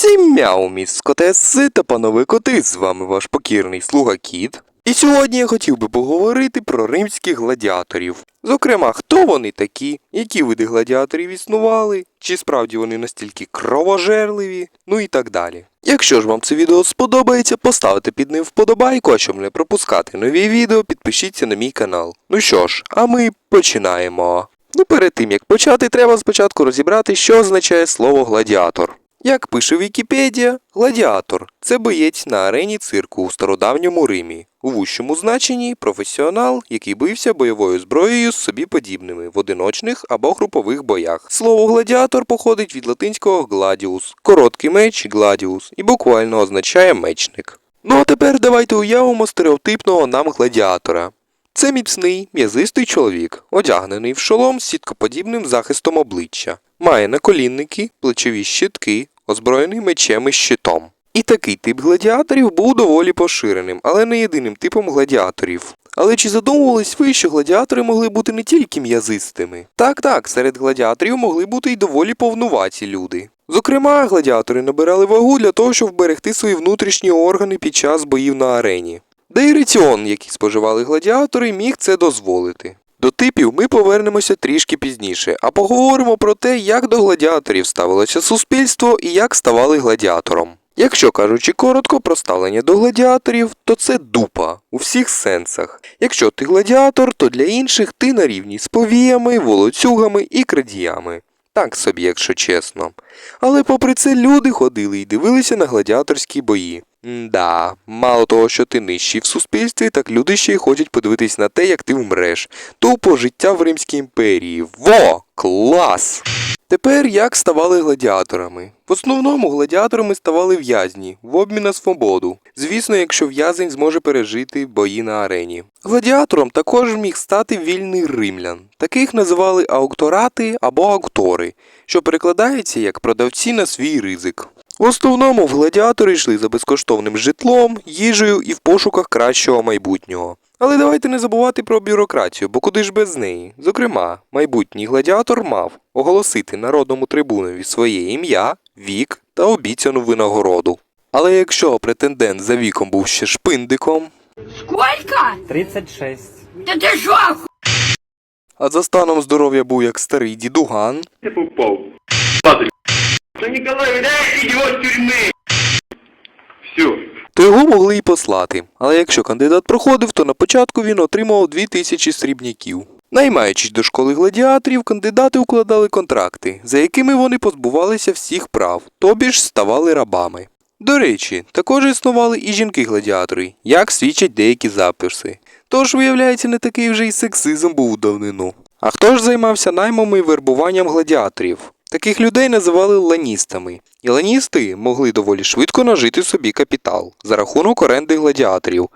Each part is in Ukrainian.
Всім мяу, міс скотеси та панове коти, з вами ваш покірний слуга Кіт. І сьогодні я хотів би поговорити про римських гладіаторів. Зокрема, хто вони такі, які види гладіаторів існували, чи справді вони настільки кровожерливі, ну і так далі. Якщо ж вам це відео сподобається, поставте під ним вподобайку, а щоб не пропускати нові відео, підпишіться на мій канал. Ну що ж, а ми починаємо. Ну перед тим як почати, треба спочатку розібрати, що означає слово гладіатор. Як пише Вікіпедія, гладіатор це боєць на арені цирку у стародавньому Римі. У вущому значенні професіонал, який бився бойовою зброєю з собі подібними в одиночних або групових боях. Слово гладіатор походить від латинського гладіус, короткий меч гладіус і буквально означає мечник. Ну а тепер давайте уявимо стереотипного нам гладіатора. Це міцний, м'язистий чоловік, одягнений в шолом з сіткоподібним захистом обличчя. Має наколінники, плечові щитки, озброєний мечем і щитом. І такий тип гладіаторів був доволі поширеним, але не єдиним типом гладіаторів. Але чи задумувались ви, що гладіатори могли бути не тільки м'язистими? Так, так, серед гладіаторів могли бути й доволі повнуваті люди. Зокрема, гладіатори набирали вагу для того, щоб вберегти свої внутрішні органи під час боїв на арені. Де й раціон, який споживали гладіатори, міг це дозволити. До типів ми повернемося трішки пізніше, а поговоримо про те, як до гладіаторів ставилося суспільство і як ставали гладіатором. Якщо кажучи коротко про ставлення до гладіаторів, то це дупа у всіх сенсах. Якщо ти гладіатор, то для інших ти на рівні з повіями, волоцюгами і крадіями. Так собі, якщо чесно. Але попри це люди ходили і дивилися на гладіаторські бої. Да, мало того, що ти нижчий в суспільстві, так люди ще й хочуть подивитись на те, як ти вмреш. Тупо життя в Римській імперії. Во! Клас! Тепер як ставали гладіаторами? В основному гладіаторами ставали в'язні в обмін на свободу. Звісно, якщо в'язень зможе пережити бої на арені. Гладіатором також міг стати вільний римлян. Таких називали аукторати або аутори, що перекладається як продавці на свій ризик. В основному в гладіатори йшли за безкоштовним житлом, їжею і в пошуках кращого майбутнього. Але давайте не забувати про бюрократію, бо куди ж без неї. Зокрема, майбутній гладіатор мав оголосити народному трибунові своє ім'я, вік та обіцяну винагороду. Але якщо претендент за віком був ще шпиндиком, Сколько? 36. Да ты шо, оху- а за станом здоров'я був як старий дідуган, Я попал. Патрик. Ну, Николай, выдай его из тюрьмы. То його могли й послати. Але якщо кандидат проходив, то на початку він отримував 2000 срібняків. Наймаючись до школи гладіаторів, кандидати укладали контракти, за якими вони позбувалися всіх прав, тобі ж ставали рабами. До речі, також існували і жінки-гладіатори, як свідчать деякі записи. Тож, виявляється, не такий вже й сексизм був у давнину. А хто ж займався наймом і вербуванням гладіаторів? Таких людей називали ланістами, і ланісти могли доволі швидко нажити собі капітал за рахунок оренди гладіаторів.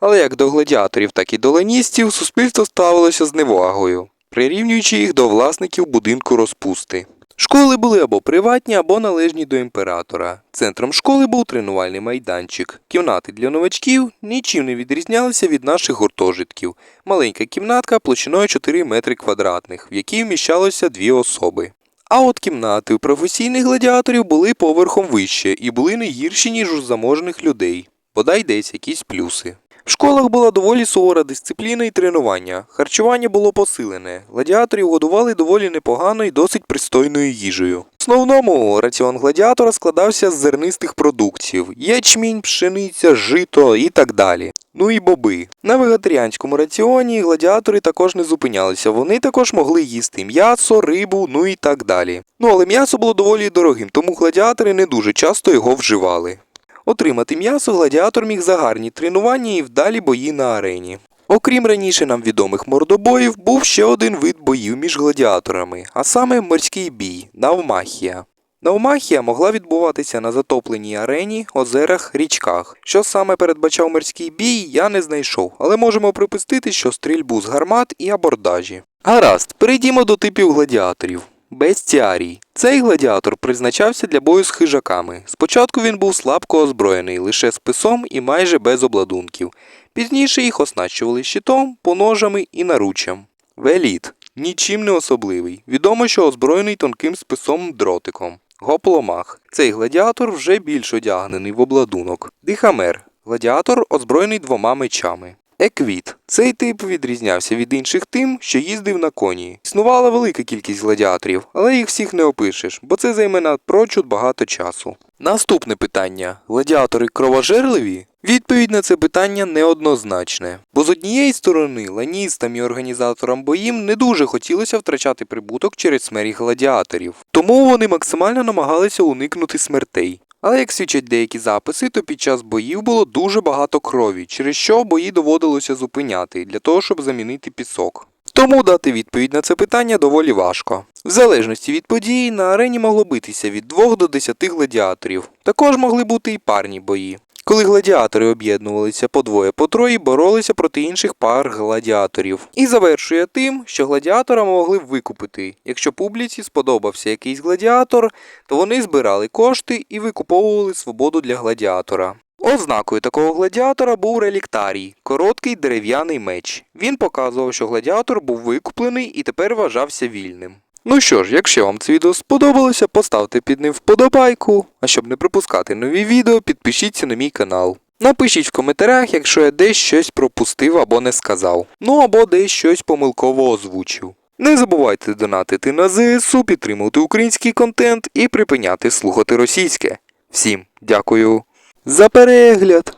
Але як до гладіаторів, так і до ланістів суспільство ставилося з невагою, прирівнюючи їх до власників будинку розпусти. Школи були або приватні, або належні до імператора. Центром школи був тренувальний майданчик. Кімнати для новачків нічим не відрізнялися від наших гуртожитків. Маленька кімнатка площиною 4 метри квадратних, в якій вміщалося дві особи. А от кімнати у професійних гладіаторів були поверхом вище і були не гірші, ніж у заможних людей. Бодай десь якісь плюси. В школах була доволі сувора дисципліна і тренування. Харчування було посилене. Гладіаторів годували доволі непогано і досить пристойною їжею. В основному раціон гладіатора складався з зернистих продуктів: ячмінь, пшениця, жито і так далі. Ну і боби. На вегетаріанському раціоні гладіатори також не зупинялися. Вони також могли їсти м'ясо, рибу, ну і так далі. Ну але м'ясо було доволі дорогим, тому гладіатори не дуже часто його вживали. Отримати м'ясо гладіатор міг за гарні тренування і вдалі бої на арені. Окрім раніше нам відомих мордобоїв, був ще один вид боїв між гладіаторами, а саме морський бій навмахія. Навмахія могла відбуватися на затопленій арені, озерах, річках. Що саме передбачав морський бій, я не знайшов, але можемо припустити, що стрільбу з гармат і абордажі. Гаразд, перейдімо до типів гладіаторів. Бестіарій. Цей гладіатор призначався для бою з хижаками. Спочатку він був слабко озброєний, лише списом і майже без обладунків. Пізніше їх оснащували щитом, поножами і наруччям. Веліт. Нічим не особливий. Відомо, що озброєний тонким списом дротиком. Гопломах. Цей гладіатор вже більш одягнений в обладунок. Дихамер. Гладіатор озброєний двома мечами. Еквіт. Цей тип відрізнявся від інших тим, що їздив на коні. Існувала велика кількість гладіаторів, але їх всіх не опишеш, бо це займе напрочуд багато часу. Наступне питання: гладіатори кровожерливі? Відповідь на це питання неоднозначне. Бо з однієї сторони ланістам і організаторам боїм не дуже хотілося втрачати прибуток через смерть гладіаторів, тому вони максимально намагалися уникнути смертей. Але як свідчать деякі записи, то під час боїв було дуже багато крові, через що бої доводилося зупиняти для того, щоб замінити пісок. Тому дати відповідь на це питання доволі важко. В залежності від подій на арені могло битися від 2 до 10 гладіаторів. Також могли бути і парні бої. Коли гладіатори об'єднувалися по двоє по троє, боролися проти інших пар гладіаторів. І завершує тим, що гладіатора могли викупити. Якщо публіці сподобався якийсь гладіатор, то вони збирали кошти і викуповували свободу для гладіатора. Ознакою такого гладіатора був реліктарій короткий дерев'яний меч. Він показував, що гладіатор був викуплений і тепер вважався вільним. Ну що ж, якщо вам це відео сподобалося, поставте під ним вподобайку. А щоб не пропускати нові відео, підпишіться на мій канал. Напишіть в коментарях, якщо я десь щось пропустив або не сказав. Ну або десь щось помилково озвучив. Не забувайте донатити на ЗСУ, підтримувати український контент і припиняти слухати російське. Всім дякую за перегляд.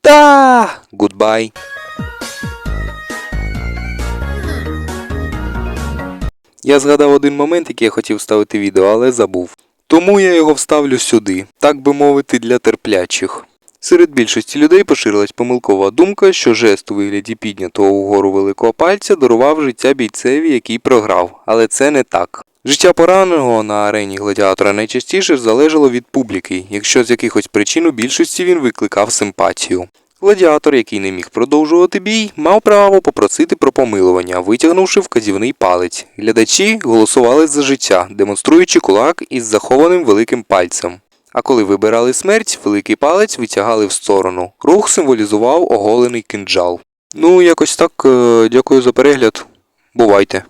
Та гудбай. Я згадав один момент, який я хотів вставити відео, але забув. Тому я його вставлю сюди, так би мовити, для терплячих. Серед більшості людей поширилась помилкова думка, що жест у вигляді піднятого вгору великого пальця дарував життя бійцеві, який програв, але це не так. Життя пораненого на арені гладіатора найчастіше залежало від публіки, якщо з якихось причин у більшості він викликав симпатію. Гладіатор, який не міг продовжувати бій, мав право попросити про помилування, витягнувши вказівний палець. Глядачі голосували за життя, демонструючи кулак із захованим великим пальцем. А коли вибирали смерть, великий палець витягали в сторону. Рух символізував оголений кинджал. Ну, якось так. е, Дякую за перегляд. Бувайте.